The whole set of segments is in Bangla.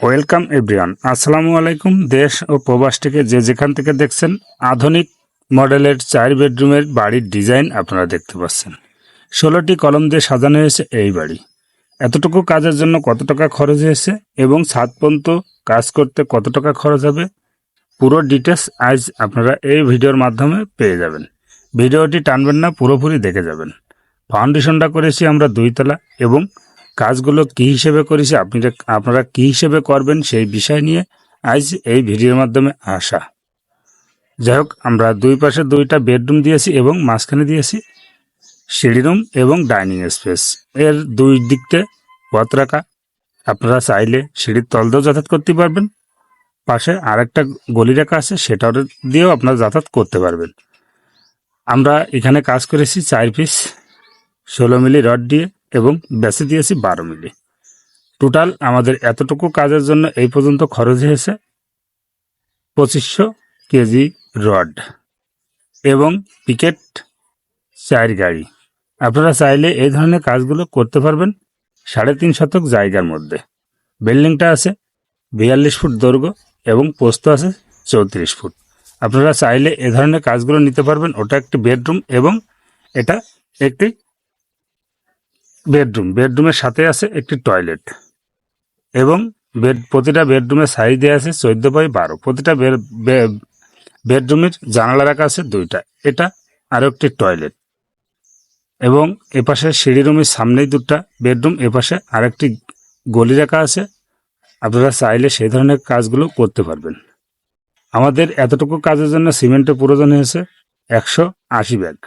Welcome everyone. আসসালামু আলাইকুম দেশ ও প্রবাস থেকে যে যেখান থেকে দেখছেন, আধুনিক মডেলের চার বেডরুমের বাড়ির ডিজাইন আপনারা দেখতে পাচ্ছেন। ষোলোটি কলম দিয়ে সাজানো হয়েছে এই বাড়ি। এতটুকু কাজের জন্য কত টাকা খরচ হয়েছে এবং ছাদ পর্যন্ত কাজ করতে কত টাকা খরচ হবে? পুরো ডিটেলস আজ আপনারা এই ভিডিওর মাধ্যমে পেয়ে যাবেন। ভিডিওটি টানবেন না, পুরোপুরি দেখে যাবেন। ফাউন্ডেশনটা করেছি আমরা দুইতলা এবং কাজগুলো কি হিসেবে করেছি আপনি আপনারা কি হিসেবে করবেন সেই বিষয় নিয়ে আজ এই ভিডিওর মাধ্যমে আসা। যাই হোক, আমরা দুই পাশে দুইটা বেডরুম দিয়েছি এবং মাঝখানে দিয়েছি সিঁড়ি রুম এবং ডাইনিং স্পেস। এর দুই দিকতে পথ রাখা। আপনারা চাইলে সিঁড়ির তল দিয়েও যাতায়াত করতে পারবেন। পাশে আরেকটা গলি রেখা আছে সেটার দিয়েও আপনারা যাতায়াত করতে পারবেন। আমরা এখানে কাজ করেছি চার পিস ষোলো মিলি রড দিয়ে। এবং বেছে দিয়েছি বারো মিলি। টোটাল আমাদের এতটুকু কাজের জন্য এই পর্যন্ত খরচ হয়েছে পঁচিশশো কেজি রড এবং পিকেট চার গাড়ি। আপনারা চাইলে এই ধরনের কাজগুলো করতে পারবেন সাড়ে তিন শতক জায়গার মধ্যে। বিল্ডিংটা আছে বিয়াল্লিশ ফুট দৈর্ঘ্য এবং পোস্ত আছে চৌত্রিশ ফুট। আপনারা চাইলে এ ধরনের কাজগুলো নিতে পারবেন। ওটা একটি বেডরুম এবং এটা একটি বেডরুম। বেডরুমের সাথে আছে একটি টয়লেট এবং বেড, প্রতিটা বেডরুমের সাইজ দেওয়া আছে চোদ্দ বাই বারো। প্রতিটা বেডরুমের জানালা রাখা আছে দুইটা। এটা আরও একটি টয়লেট এবং এপাশে সিঁড়ি রুমের সামনেই দুটা বেডরুম, এপাশে আরেকটি গলি রাখা আছে। আপনারা চাইলে সেই ধরনের কাজগুলো করতে পারবেন। আমাদের এতটুকু কাজের জন্য সিমেন্টের প্রয়োজন হয়েছে একশো আশি ব্যাগ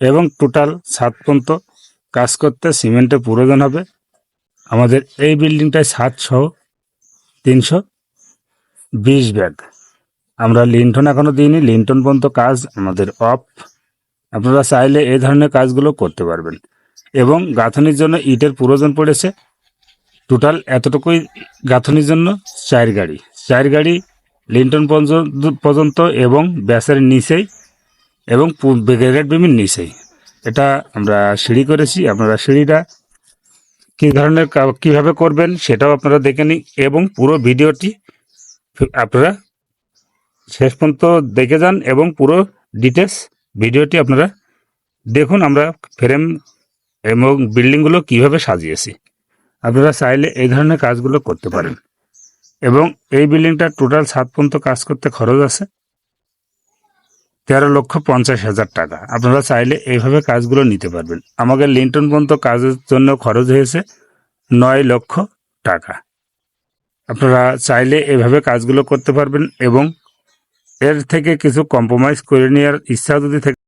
এবং টোটাল সাত পর্যন্ত কাজ করতে সিমেন্টের প্রয়োজন হবে। আমাদের এই বিল্ডিংটায় সাত সহ তিনশো, বিশ ব্যাগ। আমরা লিন্টন এখনও দিইনি, লিন্টন পর্যন্ত কাজ আমাদের অফ। আপনারা চাইলে এই ধরনের কাজগুলো করতে পারবেন। এবং গাঁথনির জন্য ইটের প্রয়োজন পড়েছে। টোটাল এতটুকুই গাঁথনির জন্য চার গাড়ি। চার গাড়ি লিন্টন পর্যন্ত এবং ব্যাসের নিচেই এবং গ্রেড বিমের নিচেই। এটা আমরা সিঁড়ি করেছি, আপনারা সিঁড়িটা কী ধরনের কীভাবে করবেন সেটাও আপনারা দেখে নিন এবং পুরো ভিডিওটি আপনারা শেষ পর্যন্ত দেখে যান এবং পুরো ডিটেলস ভিডিওটি আপনারা দেখুন আমরা ফ্রেম এবং বিল্ডিংগুলো কীভাবে সাজিয়েছি। আপনারা চাইলে এই ধরনের কাজগুলো করতে পারেন। এবং এই বিল্ডিংটা টোটাল সাত পর্যন্ত কাজ করতে খরচ আছে। তেরো লক্ষ পঞ্চাশ হাজার টাকা। আপনারা চাইলে এইভাবে কাজগুলো নিতে পারবেন। আমাকে লিন্টন পর্যন্ত কাজের জন্য খরচ হয়েছে নয় লক্ষ টাকা। আপনারা চাইলে এভাবে কাজগুলো করতে পারবেন এবং এর থেকে কিছু কম্প্রোমাইজ করে নেওয়ার ইচ্ছা যদি থাকে